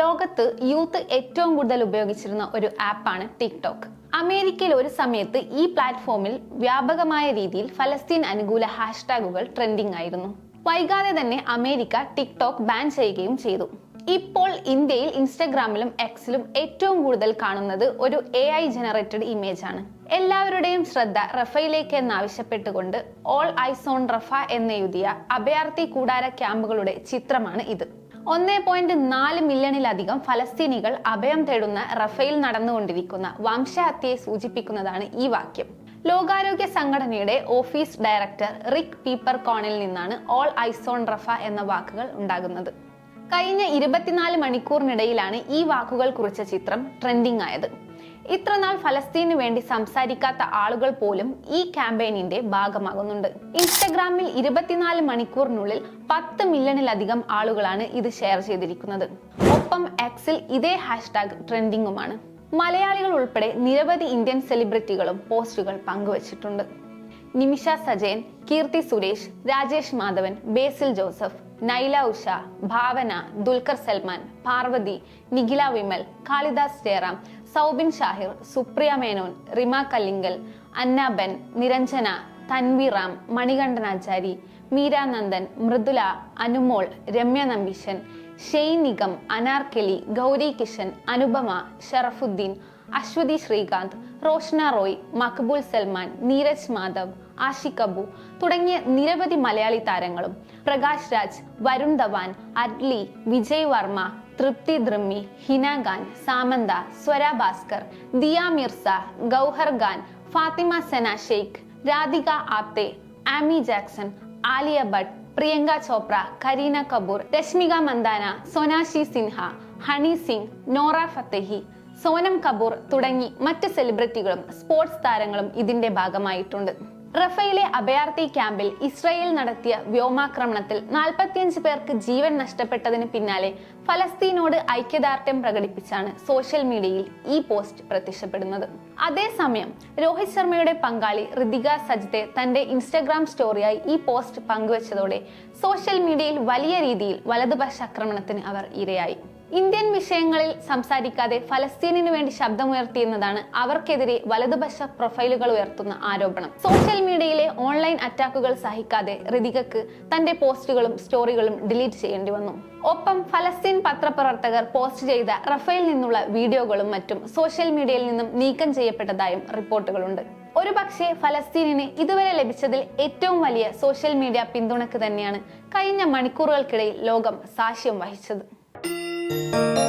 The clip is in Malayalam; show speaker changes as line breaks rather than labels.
ലോകത്ത് യൂത്ത് ഏറ്റവും കൂടുതൽ ഉപയോഗിച്ചിരുന്ന ഒരു ആപ്പാണ് ടിക്ടോക്ക്. അമേരിക്കയിൽ ഒരു സമയത്ത് ഈ പ്ലാറ്റ്ഫോമിൽ വ്യാപകമായ രീതിയിൽ ഫലസ്തീൻ അനുകൂല ഹാഷ്ടാഗുകൾ ട്രെൻഡിങ് ആയിരുന്നു. വൈകാതെ തന്നെ അമേരിക്ക ടിക്ടോക്ക് ബാൻ ചെയ്യുകയും ചെയ്തു. ഇപ്പോൾ ഇന്ത്യയിൽ ഇൻസ്റ്റഗ്രാമിലും എക്സിലും ഏറ്റവും കൂടുതൽ കാണുന്നത് ഒരു എ ഐ ജനറേറ്റഡ് ഇമേജ് ആണ്. എല്ലാവരുടെയും ശ്രദ്ധ റഫയിലേക്ക് എന്നാവശ്യപ്പെട്ടുകൊണ്ട് ഓൾ ഐസോൺ റഫ എന്നെഴുതിയ അഭയാർത്ഥി കൂടാര ക്യാമ്പുകളുടെ ചിത്രമാണ് ഇത്. ഒന്നേ പോയിന്റ് നാല് മില്യണിലധികം ഫലസ്തീനികൾ അഭയം തേടുന്ന റഫേൽ നടന്നുകൊണ്ടിരിക്കുന്ന വംശഹത്യയെ സൂചിപ്പിക്കുന്നതാണ് ഈ വാക്യം. ലോകാരോഗ്യ സംഘടനയുടെ ഓഫീസ് ഡയറക്ടർ റിക് പീപ്പർ കോണിൽ നിന്നാണ് ഓൾ ഐസോൺ റഫ എന്ന വാക്കുകൾ ഉണ്ടാകുന്നത്. കഴിഞ്ഞ ഇരുപത്തിനാല് മണിക്കൂറിനിടയിലാണ് ഈ വാക്കുകൾ കുറിച്ച ചിത്രം ട്രെൻഡിംഗ് ആയത്. ഇത്രനാൾ ഫലസ്തീനു വേണ്ടി സംസാരിക്കാത്ത ആളുകൾ പോലും ഈ ക്യാമ്പയിനിന്റെ ഭാഗമാകുന്നുണ്ട്. ഇൻസ്റ്റഗ്രാമിൽ ഇരുപത്തിനാല് മണിക്കൂറിനുള്ളിൽ പത്ത് മില്യണിലധികം ആളുകളാണ് ഇത് ഷെയർ ചെയ്തിരിക്കുന്നത്. ഒപ്പം എക്സിൽ ഇതേ ഹാഷ്ടാഗ് ട്രെൻഡിങ്ങുമാണ്. മലയാളികൾ ഉൾപ്പെടെ നിരവധി ഇന്ത്യൻ സെലിബ്രിറ്റികളും പോസ്റ്റുകൾ പങ്കുവച്ചിട്ടുണ്ട്. നിമിഷ സജയൻ കീർത്തി സുരേഷ് രാജേഷ് മാധവൻ ബേസിൽ ജോസഫ് നൈല ഉഷ ഭാവന ദുൽഖർ സൽമാൻ പാർവതി നിഖില വിമൽ കാളിദാസ് ജയറാം സൗബിൻ ഷാഹിർ സുപ്രിയ മേനോൻ റിമ കല്ലിങ്കൽ അന്ന ബെൻ നിരഞ്ജന തൻവി റാം മണികണ്ഠനാചാരി മീരാനന്ദൻ മൃദുല അനുമോൾ രമ്യ നമ്പീശൻ ഷെയ്ൻ നിഗം അനാർക്കലി ഗൗരി കിഷൻ അനുപമ ഷറഫുദ്ദീൻ അശ്വതി ശ്രീകാന്ത് റോഷ്ന റോയ് മക്ബൂൽ സൽമാൻ നീരജ് മാധവ് ആഷിഖ് അബു തുടങ്ങിയ നിരവധി മലയാളി താരങ്ങളും Prakash Raj Varun Dhawan Atlee Vijay Varma Tripti ദ്രമ്മി Hina Khan Samantha Swara Bhasker Dia Mirza Gauahar Khan Fatima Sana Shaikh Radhika Apte Amy Jackson Alia Bhatt Priyanka Chopra Kareena Kapoor Rashmika Mandanna Sonakshi Sinha Honey Singh Nora Fatehi Sonam Kapoor തുടങ്ങി മറ്റ് സെലിബ്രിറ്റികളും സ്പോർട്സ് താരങ്ങളും ഇതിന്റെ ഭാഗമായിട്ടുണ്ട്. റഫയിലെ അഭയാർത്ഥി ക്യാമ്പിൽ ഇസ്രയേൽ നടത്തിയ വ്യോമാക്രമണത്തിൽ നാൽപ്പത്തിയഞ്ച് പേർക്ക് ജീവൻ നഷ്ടപ്പെട്ടതിന് പിന്നാലെ ഫലസ്തീനോട് ഐക്യദാർഢ്യം പ്രകടിപ്പിച്ചാണ് സോഷ്യൽ മീഡിയയിൽ ഈ പോസ്റ്റ് പ്രത്യക്ഷപ്പെടുന്നത്. അതേസമയം രോഹിത് ശർമ്മയുടെ പങ്കാളി ഋതിക സജിത്തെ തന്റെ ഇൻസ്റ്റഗ്രാം സ്റ്റോറിയായി ഈ പോസ്റ്റ് പങ്കുവച്ചതോടെ സോഷ്യൽ മീഡിയയിൽ വലിയ രീതിയിൽ വലതുപക്ഷ ആക്രമണത്തിന് അവർ ഇരയായി. ഇന്ത്യൻ വിഷയങ്ങളിൽ സംസാരിക്കാതെ ഫലസ്തീനിനു വേണ്ടി ശബ്ദമുയർത്തിയെന്നതാണ് അവർക്കെതിരെ വലതുപക്ഷ പ്രൊഫൈലുകൾ ഉയർത്തുന്ന ആരോപണം. സോഷ്യൽ മീഡിയയിലെ ഓൺലൈൻ അറ്റാക്കുകൾ സഹിക്കാതെ ഋതികക്ക് തന്റെ പോസ്റ്റുകളും സ്റ്റോറികളും ഡിലീറ്റ് ചെയ്യേണ്ടി വന്നു. ഒപ്പം ഫലസ്തീൻ പത്രപ്രവർത്തകർ പോസ്റ്റ് ചെയ്ത റഫേൽ നിന്നുള്ള വീഡിയോകളും മറ്റും സോഷ്യൽ മീഡിയയിൽ നിന്നും നീക്കം ചെയ്യപ്പെട്ടതായും റിപ്പോർട്ടുകളുണ്ട്. ഒരു പക്ഷേ ഫലസ്തീനിന് ഇതുവരെ ലഭിച്ചതിൽ ഏറ്റവും വലിയ സോഷ്യൽ മീഡിയ പിന്തുണക്ക് തന്നെയാണ് കഴിഞ്ഞ മണിക്കൂറുകൾക്കിടയിൽ ലോകം സാക്ഷ്യം വഹിച്ചത്. Música